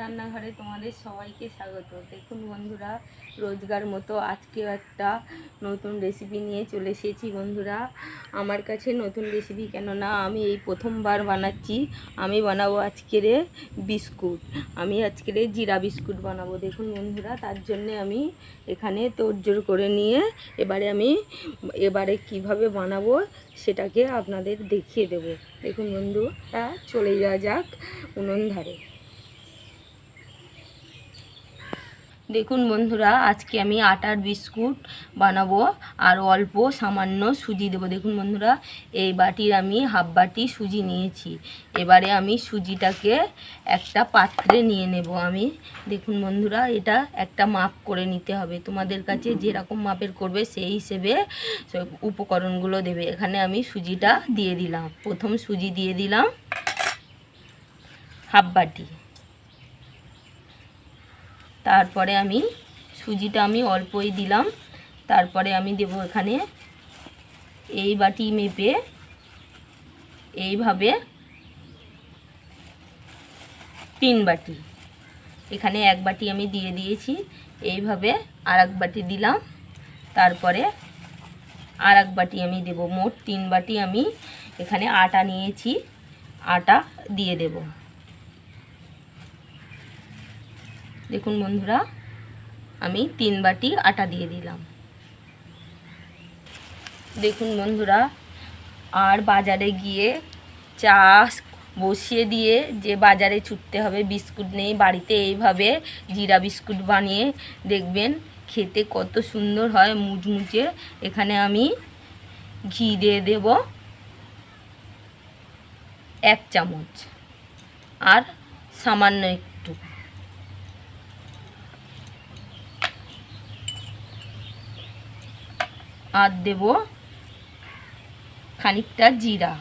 রান্নাঘরে তোমাদের সবাইকে স্বাগত। দেখুন বন্ধুরা, রোজগার মতো আজকেও একটা নতুন রেসিপি নিয়ে চলে এসেছি বন্ধুরা। আমার কাছে নতুন রেসিপি কেননা, আমি এই প্রথমবার বানাচ্ছি। আমি বানাবো আজকেরে বিস্কুট। আমি আজকেরে জিরা বিস্কুট বানাবো। দেখুন বন্ধুরা, তার জন্যে আমি এখানে তোড়জোড় করে নিয়ে এবারে আমি এবারে কীভাবে বানাবো সেটাকে আপনাদের দেখিয়ে দেবো। দেখুন বন্ধুরা, চলে যাওয়া যাক উনুন ধারে। দেখুন বন্ধুরা, আজকে আমি আটার বিস্কুট বানাবো আর অল্প সামান্য সুজি দেবো। দেখুন বন্ধুরা, এই বাটির আমি হাফ বাটি সুজি নিয়েছি। এবারে আমি সুজিটাকে একটা পাত্রে নিয়ে নেব আমি। দেখুন বন্ধুরা, এটা একটা মাপ করে নিতে হবে। তোমাদের কাছে যেরকম মাপের করবে সেই হিসেবে সব উপকরণগুলো দেবে। এখানে আমি সুজিটা দিয়ে দিলাম। প্রথম সুজি দিয়ে দিলাম হাফ বাটি। তারপরে আমি সুজিটা আমি অল্পই দিলাম। তারপরে আমি দেব এখানে এই বাটি মেপে এইভাবে তিন বাটি। এখানে এক বাটি আমি দিয়ে দিয়েছি। এইভাবে আর এক বাটি দিলাম। তারপরে আর এক বাটি আমি দেব। মোট তিন বাটি আমি এখানে আটা নিয়েছি। আটা দিয়ে দেবো। দেখুন বন্ধুরা, আমি তিন বাটি আটা দিয়ে দিলাম। দেখুন বন্ধুরা, আর বাজারে গিয়ে চা বসিয়ে দিয়ে যে বাজারে ছুটতে হবে, বিস্কুট নেই, বাড়িতে এইভাবে জিরা বিস্কুট বানিয়ে দেখবেন খেতে কত সুন্দর হয় মুচমুচে এখানে আমি ঘি দিয়ে দেব এক চামচ। আর সামান্য একটু আর দেব খানিকটা জিরা।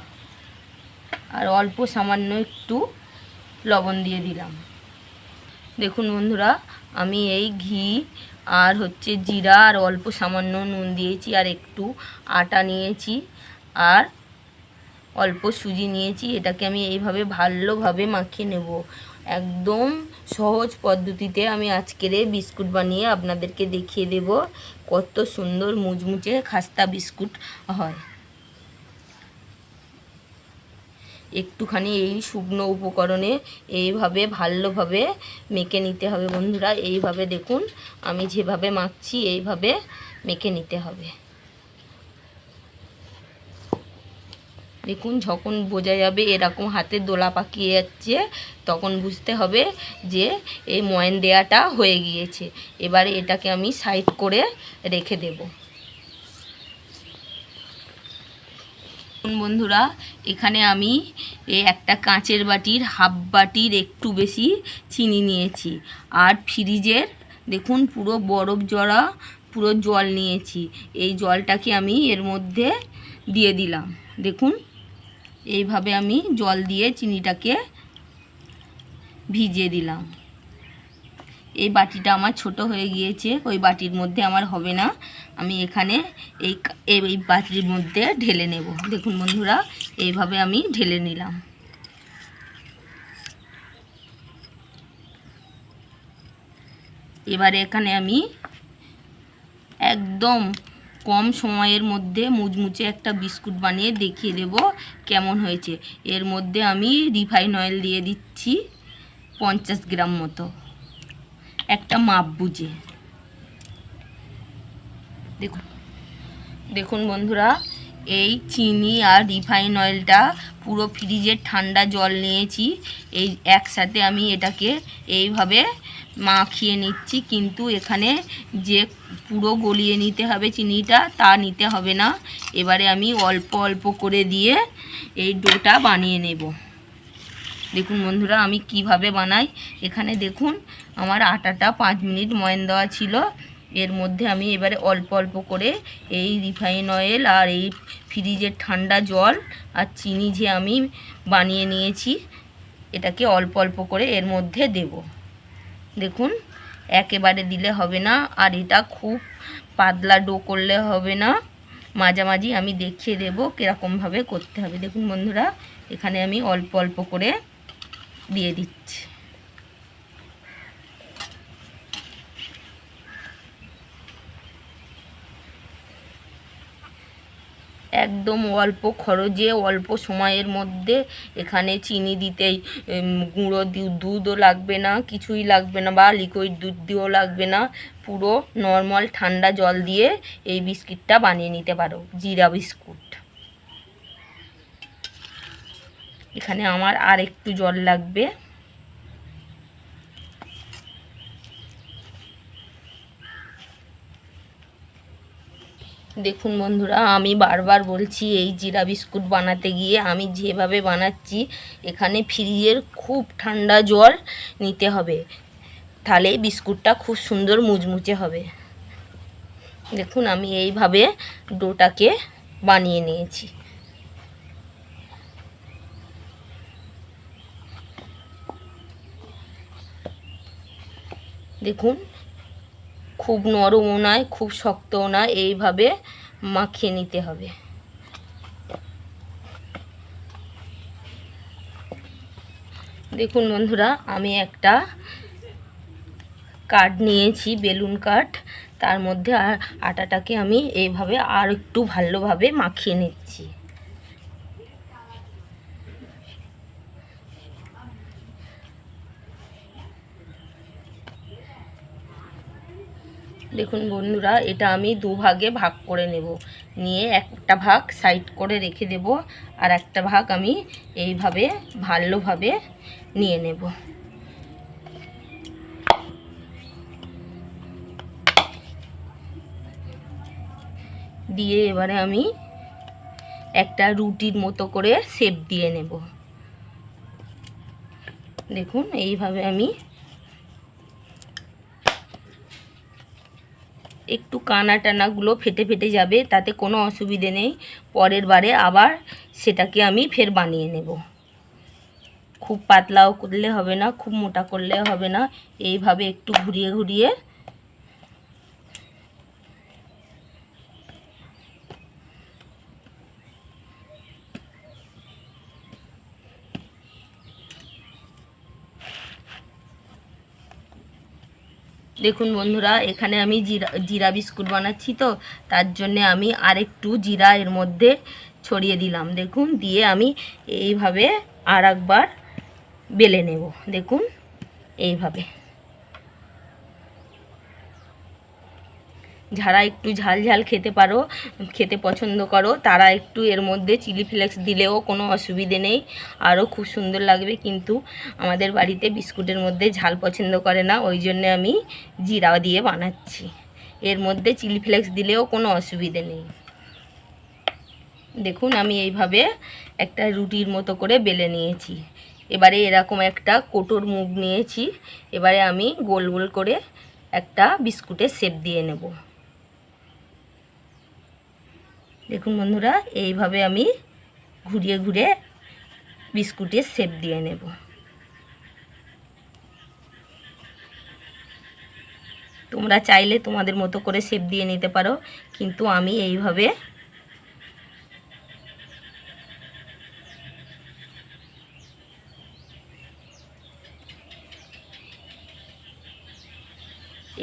আর অল্প সামান্য একটু লবণ দিয়ে দিলাম। দেখুন বন্ধুরা, আমি এই ঘি আর হচ্ছে জিরা আর অল্প সামান্য নুন দিয়েছি আর একটু আটা নিয়েছি আর অল্প সুজি নিয়েছি। এটাকে আমি এইভাবে ভালোভাবে মাখিয়ে নেব। একদম সহজ পদ্ধতিতে আমি আজকের এই বিস্কুট বানিয়ে আপনাদেরকে দেখিয়ে দেব কত সুন্দর মুচমুচে খাস্তা বিস্কুট হয়। একটুখানি এই শুকনো উপকরণে এইভাবে ভালোভাবে মেখে নিতে হবে বন্ধুরা, এইভাবে দেখুন, আমি যেভাবে মাখছি, এইভাবে মেখে নিতে হবে। দেখুন, যখন বোঝা যাবে এরকম হাতে দোলা পাকিয়ে যাচ্ছে, তখন বুঝতে হবে যে এই ময়ন দেয়াটা হয়ে গিয়েছে। এবারে এটাকে আমি সাইড করে রেখে দেব। বন্ধুরা, এখানে আমি একটা কাঁচের বাটির হাফ বাটির একটু বেশি চিনি নিয়েছি। আর ফ্রিজের, দেখুন, পুরো বরফ জড়া, পুরো জল নিয়েছি। এই জলটাকে আমি এর মধ্যে দিয়ে দিলাম। দেখুন এইভাবে আমি জল দিয়ে চিনিটাকে ভিজিয়ে দিলাম। এই বাটিটা আমার ছোট হয়ে গিয়েছে, ওই বাটির মধ্যে আমার হবে না। আমি এখানে এই এই বাটির মধ্যে ঢেলে নেব। দেখুন বন্ধুরা, এইভাবে আমি ঢেলে নিলাম। এবারে এখানে আমি একদম কম সময়ের মধ্যে মুচমুচে একটা বিস্কুট বানিয়ে দেখিয়ে দেব কেমন হয়েছে। এর মধ্যে আমি রিফাইন অয়েল দিয়ে দিচ্ছি পঞ্চাশ গ্রাম মতো। একটা মাপ বুঝে। দেখুন। দেখুন বন্ধুরা এই চিনি আর রিফাইন অয়েলটা পুরো ফ্রিজের ঠান্ডা জল নিয়েছি। এই একসাথে আমি এটাকে এইভাবে মাখিয়ে নিচ্ছি, কিন্তু এখানে যে পুরো গলিয়ে নিতে হবে চিনিটা, তা নিতে হবে না। এবারে আমি অল্প অল্প করে দিয়ে এই ডোটা বানিয়ে নেব। দেখুন বন্ধুরা, আমি কীভাবে বানাই। এখানে দেখুন, আমার আটাটা পাঁচ মিনিট ময়ন দেওয়া ছিল। এর মধ্যে আমি এবারে অল্প অল্প করে এই রিফাইন অয়েল আর এই ফ্রিজের ঠান্ডা জল আর চিনি যে আমি বানিয়ে নিয়েছি, এটাকে অল্প অল্প করে এর মধ্যে দেব। দেখুন, একেবারে দিলে হবে না আর এটা খুব পাতলা ডো করলে হবে না। মাঝামাঝি আমি দেখিয়ে দেবো কীরকমভাবে করতে হবে। দেখুন বন্ধুরা, এখানে আমি অল্প অল্প করে দিয়ে দিচ্ছি। একদম অল্প খরচে, অল্প সময়ের মধ্যে এখানে চিনি দিতেই গুঁড়ো দুধও লাগবে না, কিছুই লাগবে না বা লিকুইড দুধ দিয়েও লাগবে না। পুরো নর্মাল ঠান্ডা জল দিয়ে এই বিস্কিটটা বানিয়ে নিতে পারো, জিরা বিস্কুট। এখানে আমার আর একটু জল লাগবে। দেখুন বন্ধুরা, আমি বারবার বলছি এই জিরা বিস্কুট বানাতে গিয়ে আমি যেভাবে বানাচ্ছি, এখানে ফ্রিজের খুব ঠান্ডা জল নিতে হবে। তাহলে বিস্কুটটা খুব সুন্দর মুচমুচে হবে। দেখুন, আমি এইভাবে ডোটাকে বানিয়ে নিয়েছি। দেখুন খুব নরমও নয়, খুব শক্তও নয়, এইভাবে মাখিয়ে নিতে হবে। দেখুন বন্ধুরা, আমি একটা কাঠ নিয়েছি, বেলুন কাঠ তার মধ্যে আটাটাকে আমি এইভাবে আর একটু ভালোভাবে মাখিয়ে নিচ্ছি। দেখুন বন্ধুরা, এটা আমি দু ভাগে ভাগ করে নেব। নিয়ে একটা ভাগ সাইড করে রেখে দেব আর একটা ভাগ আমি এইভাবে ভালোভাবে নিয়ে নেব। দিয়ে এবারে আমি একটা রুটির মতো করে শেপ দিয়ে নেব। দেখুন, এইভাবে আমি একটু কানা টানাগুলো ফেটে ফেটে যাবে, তাতে কোনো অসুবিধে নেই। পরের বারে আবার সেটাকে আমি ফের বানিয়ে নেব। খুব পাতলাও করলে হবে না, খুব মোটা করলে হবে না। এইভাবে একটু ঘুরিয়ে ঘুরিয়ে দেখুন বন্ধুরা, এখানে আমি জিরা জিরা বিস্কুট বানাচ্ছি তো, তার জন্যে আমি আরেকটু জিরা এর মধ্যে ছড়িয়ে দিলাম। দেখুন, দিয়ে আমি এইভাবে আর একবার বেলে নেব। দেখুন, এইভাবে। যারা একটু ঝাল ঝাল খেতে পারো, খেতে পছন্দ করো, তারা একটু এর মধ্যে চিলি ফ্লেক্স দিলেও কোনো অসুবিধে নেই। আরও খুব সুন্দর লাগবে কিন্তু আমাদের বাড়িতে বিস্কুটের মধ্যে ঝাল পছন্দ করে না, ওই জন্যে আমি জিরা দিয়ে বানাচ্ছি। এর মধ্যে চিলি ফ্লেক্স দিলেও কোনো অসুবিধে নেই। দেখুন, আমি এইভাবে একটা রুটির মতো করে বেলে নিয়েছি। এবারে এরকম একটা কোটোর মুখ নিয়েছি। এবারে আমি গোল গোল করে একটা বিস্কুটের শেপ দিয়ে নেব। দেখুন বন্ধুরা, এইভাবে আমি ঘুরিয়ে ঘুরে বিস্কুটের শেপ দিয়ে নেব। তোমরা চাইলে তোমাদের মতো করে শেপ দিয়ে নিতে পারো, কিন্তু আমি এইভাবে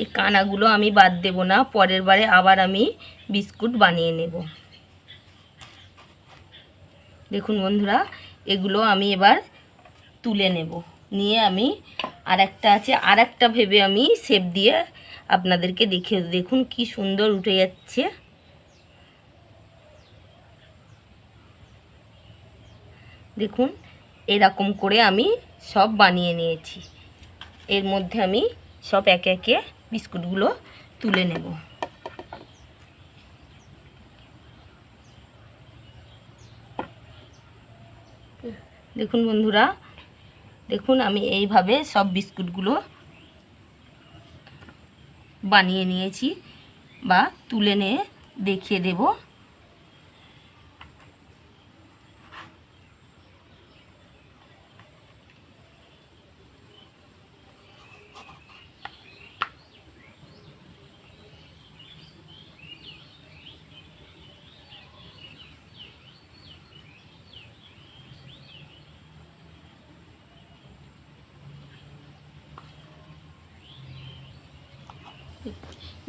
এই কানাগুলো আমি বাদ দেব না, পরের বারে আবার আমি বিস্কুট বানিয়ে নেব। দেখুন বন্ধুরা, এগুলো আমি এবার তুলে নেব। নিয়ে আমি আর একটা আছে আর একটা ভেবে আমি শেপ দিয়ে আপনাদেরকে দেখে দেখুন কি সুন্দর উঠে যাচ্ছে। দেখুন, এরকম করে আমি সব বানিয়ে নিয়েছি। এর মধ্যে আমি সব একে একে বিস্কুটগুলো তুলে নেব। দেখুন বন্ধুরা দেখুন আমি এইভাবে সব বিস্কুটগুলো বানিয়ে নিয়েছি বা তুলে নিয়ে দেখিয়ে দেব।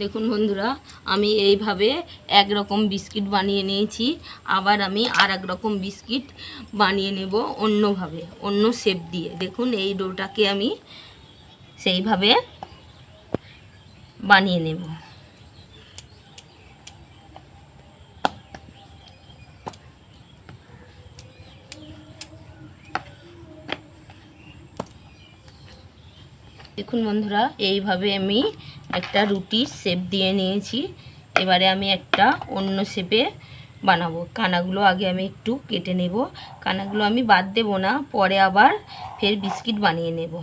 দেখুন বন্ধুরা, আমি এইভাবে এক রকম বিস্কিট বানিয়ে নিয়েছি, আবার আমি আর এক রকম বিস্কিট বানিয়ে নেব অন্যভাবে, অন্য শেপ দিয়ে। দেখুন এই ডোটাকে আমি সেইভাবে বানিয়ে নেব। দেখুন বন্ধুরা, এইভাবে আমি একটা রুটির শেপ দিয়ে নিয়েছি। এবারে আমি একটা অন্য শেপে বানাবো। কানাগুলো আগে আমি একটু কেটে নেব। কানাগুলো আমি বাদ দেব না, পরে আবার ফের বিস্কিট বানিয়ে নেব।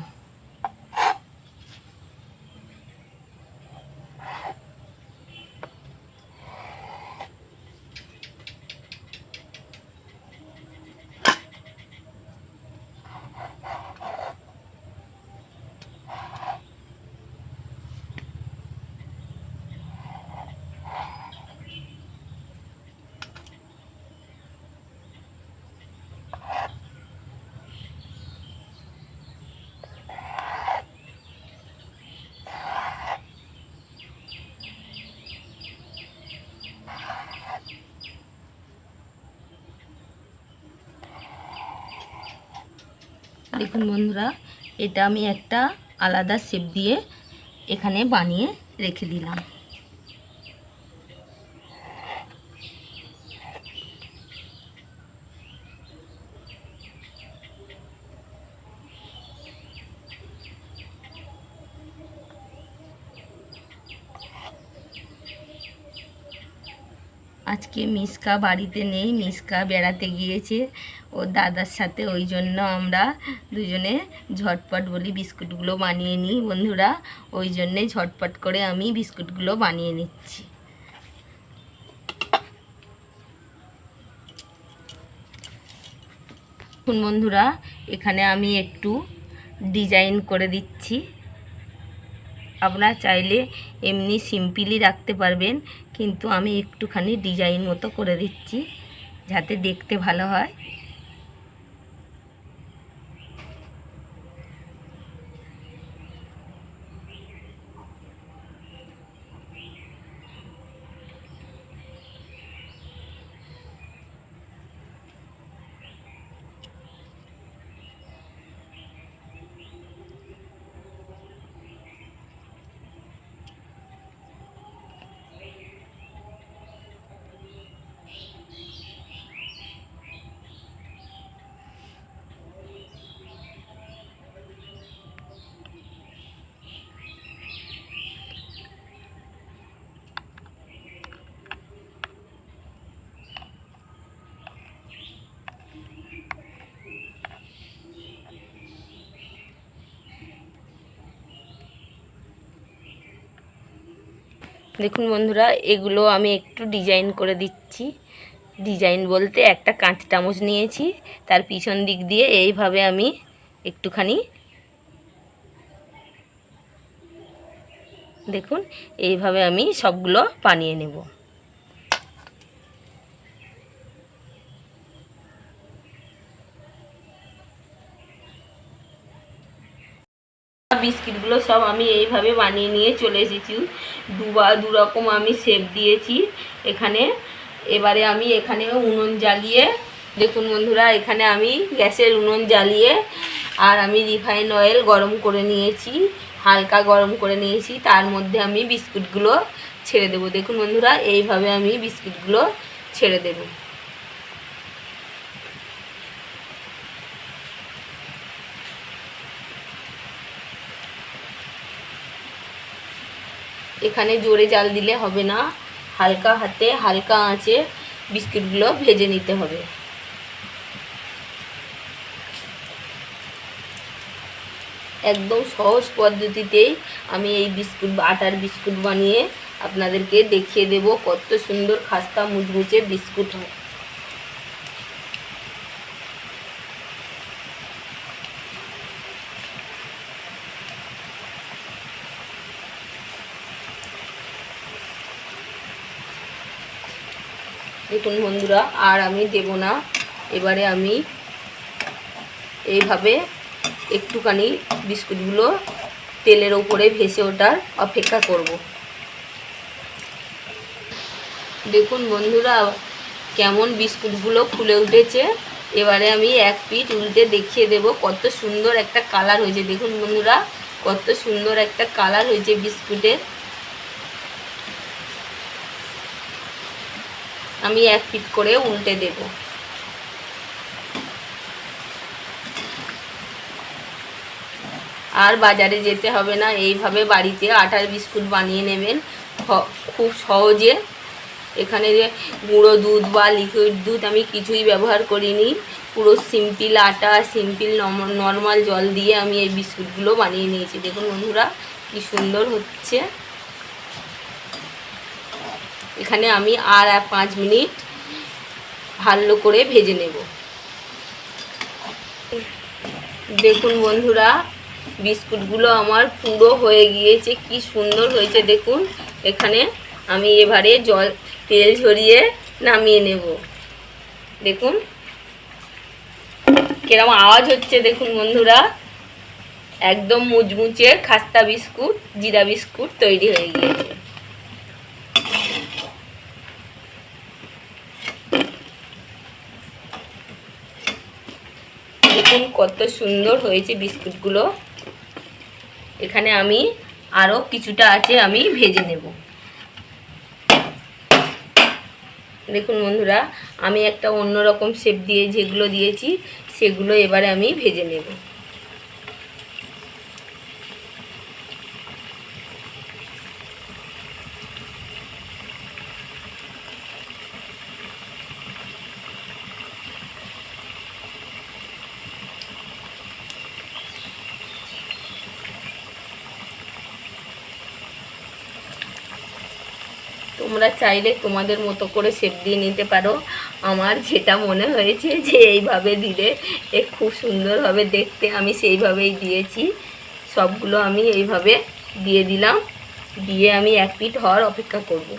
দেখুন বন্ধুরা, এটা আমি একটা আলাদা শেপ দিয়ে এখানে বানিয়ে রেখে দিলাম। আজকে মিসকা বাড়িতে নেই, মিসকা বেড়াতে গিয়েছে। ওর দাদার সাথে ওই জন্য আমরা দুজনে ঝটপট বলি বিস্কুটগুলো বানিয়ে নিই, বন্ধুরা। ওই জন্যে ঝটপট করে আমি বিস্কুটগুলো বানিয়ে নিচ্ছি। বন্ধুরা, এখানে আমি একটু ডিজাইন করে দিচ্ছি। আপনারা চাইলে এমনি সিম্পলি রাখতে পারবেন, কিন্তু আমি একটুখানি ডিজাইন মতো করে দিচ্ছি, যাতে দেখতে ভালো হয়। দেখুন বন্ধুরা, এগুলো আমি একটু ডিজাইন করে দিচ্ছি। ডিজাইন বলতে একটা কাঁচ চামচ নিয়েছি, তার পিছন দিক দিয়ে এইভাবে আমি একটুখানি দেখুন, এইভাবে আমি সবগুলো বানিয়ে নেব। বিস্কিটগুলো সব আমি এইভাবে বানিয়ে নিয়ে চলে এসেছি। দুবার দু রকম আমি শেপ দিয়েছি এখানে। এবারে আমি এখানে উনুন জ্বালিয়ে, দেখুন বন্ধুরা, এখানে আমি গ্যাসের উনুন জ্বালিয়ে আর আমি রিফাইন অয়েল গরম করে নিয়েছি, হালকা গরম করে নিয়েছি। তার মধ্যে আমি বিস্কুটগুলো ছেড়ে দেবো। দেখুন বন্ধুরা, এইভাবে আমি বিস্কুটগুলো ছেড়ে দেবো। এখানে জোরে জাল দিলে হবে না। হালকা হাতে হালকা আঁচে বিস্কুটগুলো ভেজে নিতে হবে। একদম সহজ পদ্ধতিতেই আমি এই বিস্কুট আটার বিস্কুট বানিয়ে আপনাদেরকে দেখিয়ে দেব কত সুন্দর খাস্তা মুচমুচে বিস্কুট হয়। দেখুন বন্ধুরা? আর আমি দেব না। এবারে আমি এইভাবে একটুখানি বিস্কুটগুলো তেলের ওপরে ভেসে ওঠার অপেক্ষা করব। দেখুন বন্ধুরা, কেমন বিস্কুটগুলো ফুলে উঠেছে। এবারে আমি এক পিট উল্টে দেখিয়ে দেব কত সুন্দর একটা কালার হয়েছে। দেখুন বন্ধুরা, কত সুন্দর একটা কালার হয়েছে বিস্কুটের। আমি এক পিঠ করে উল্টে দেব। আর বাজারে যেতে হবে না, এইভাবে বাড়িতে আটার বিস্কুট বানিয়ে নেবেন। খুব সহজে। এখানে যে গুঁড়ো দুধ বা লিকুইড দুধ আমি কিছুই ব্যবহার করিনি। পুরো সিম্পল আটা সিম্পল নর্মাল জল দিয়ে আমি এই বিস্কুটগুলো বানিয়ে নিয়েছি। দেখুন বন্ধুরা, কি সুন্দর হচ্ছে। এখানে আমি আর পাঁচ মিনিট ভালো করে ভেজে নেব। দেখুন বন্ধুরা, বিস্কুটগুলো আমার পুরো হয়ে গিয়েছে, কি সুন্দর হয়েছে দেখুন। এখানে আমি এবারে জল, তেল ঝরিয়ে নামিয়ে নেব। দেখুন কিরম আওয়াজ হচ্ছে দেখুন বন্ধুরা। একদম মুচমুচে খাস্তা বিস্কুট, জিরা বিস্কুট তৈরি হয়ে গিয়েছে। দেখুন কত সুন্দর হয়েছে বিস্কুটগুলো। এখানে আমি আরও কিছুটা আছে আমি ভেজে নেব। দেখুন বন্ধুরা, আমি একটা অন্যরকম শেপ দিয়ে যেগুলো দিয়েছি, সেগুলো এবারে আমি ভেজে নেব। তোমরা চাইলে তোমাদের মতো করে শেপ দিয়ে নিতে পারো। আমার যেটা মনে হয়েছে যে এইভাবে দিলে এ খুব সুন্দর হবে। দেখতে আমি সেইভাবেই দিয়েছি। সবগুলো আমি এইভাবে দিয়ে দিলাম। দিয়ে আমি এক পিঠ হওয়ার অপেক্ষা করব।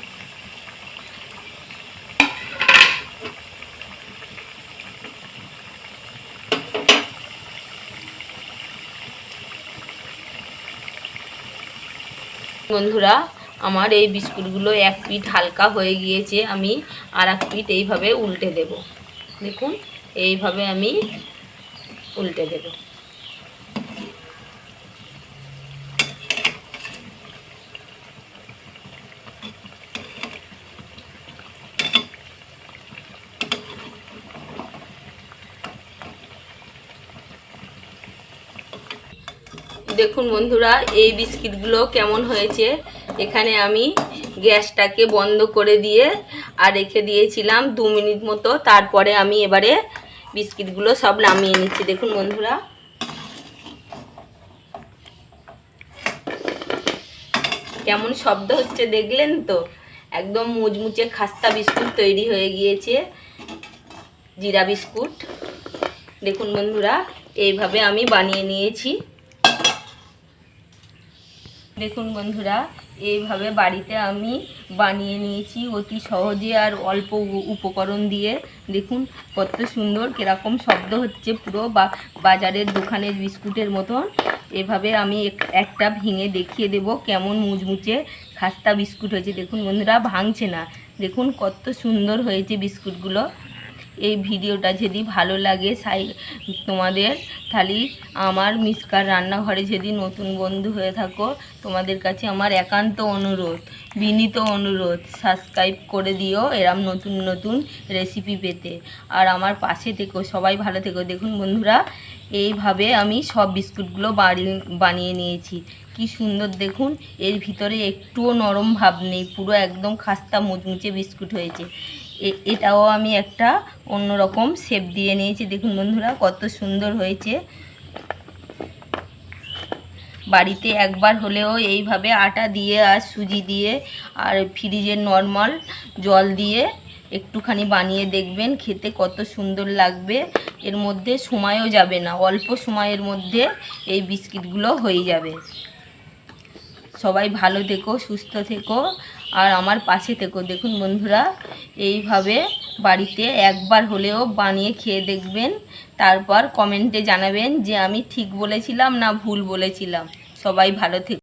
বন্ধুরা আমার এই বিস্কুটগুলো এক পিঠ হালকা হয়ে গিয়েছে, আমি আর এক পিঠ এইভাবে উল্টে দেব। দেখুন, এইভাবে আমি উল্টে দেব। দেখুন বন্ধুরা, এই বিস্কিটগুলো কেমন হয়েছে? এখানে আমি গ্যাসটাকে বন্ধ করে দিয়ে আর রেখে দিয়েছিলাম দু মিনিট মতো। তারপরে আমি এবারে বিস্কিটগুলো সব নামিয়ে নিচ্ছি। দেখুন বন্ধুরা। কেমন শব্দ হচ্ছে দেখলেন তো? একদম মুচমুচে খাস্তা বিস্কুট তৈরি হয়ে গিয়েছে। জিরা বিস্কুট। দেখুন বন্ধুরা, এইভাবে আমি বানিয়ে নিয়েছি। দেখুন বন্ধুরা, এইভাবে বাড়িতে আমি বানিয়ে নিয়েছি অতি সহজে আর অল্প উপকরণ দিয়ে। দেখুন কত সুন্দর কীরকম শব্দ হচ্ছে পুরো বা, বাজারের দোকানের বিস্কুটের মতন। এভাবে আমি এক- একটা ভেঙে দেখিয়ে দেব কেমন মুচমুচে খাস্তা বিস্কুট হয়েছে। দেখুন বন্ধুরা, ভাঙছে না। দেখুন কত সুন্দর হয়েছে বিস্কুটগুলো। এই ভিডিওটা যদি ভালো লাগে সাই, তোমাদের, তাহলে আমার মিসকার রান্নাঘরে যদি নতুন বন্ধু হয়ে থাকো, তোমাদের কাছে আমার একান্ত অনুরোধ, বিনীত অনুরোধ সাবস্ক্রাইব করে দিও এরম নতুন নতুন রেসিপি পেতে। আর আমার পাশে থেকো, সবাই ভালো থেকো। দেখুন বন্ধুরা, এইভাবে আমি সব বিস্কুটগুলো বানিয়ে নিয়েছি। কি সুন্দর দেখুন, এর ভিতরে একটুও নরম ভাব নেই, পুরো একদম খাস্তা মুচমুচে বিস্কুট হয়েছে। এটাও আমি একটা অন্যরকম শেপ দিয়ে নিয়েছি। দেখুন বন্ধুরা, কত সুন্দর হয়েছে। বাড়িতে একবার হলেও এইভাবে আটা দিয়ে আর সুজি দিয়ে আর ফ্রিজের নর্মাল জল দিয়ে একটুখানি বানিয়ে দেখবেন, খেতে কত সুন্দর লাগবে। এর মধ্যে সময়ও যাবে না, অল্প সময়ের মধ্যে এই বিস্কিটগুলো হয়ে যাবে। সবাই ভালো থেকো, সুস্থ থেকো। আর আমার পাশে থেকো। দেখুন বন্ধুরা, এইভাবে বাড়িতে একবার হলেও বানিয়ে খেয়ে দেখবেন। তারপর কমেন্টে জানাবেন যে আমি ঠিক বলেছিলাম না ভুল বলেছিলাম। সবাই ভালো থেকো।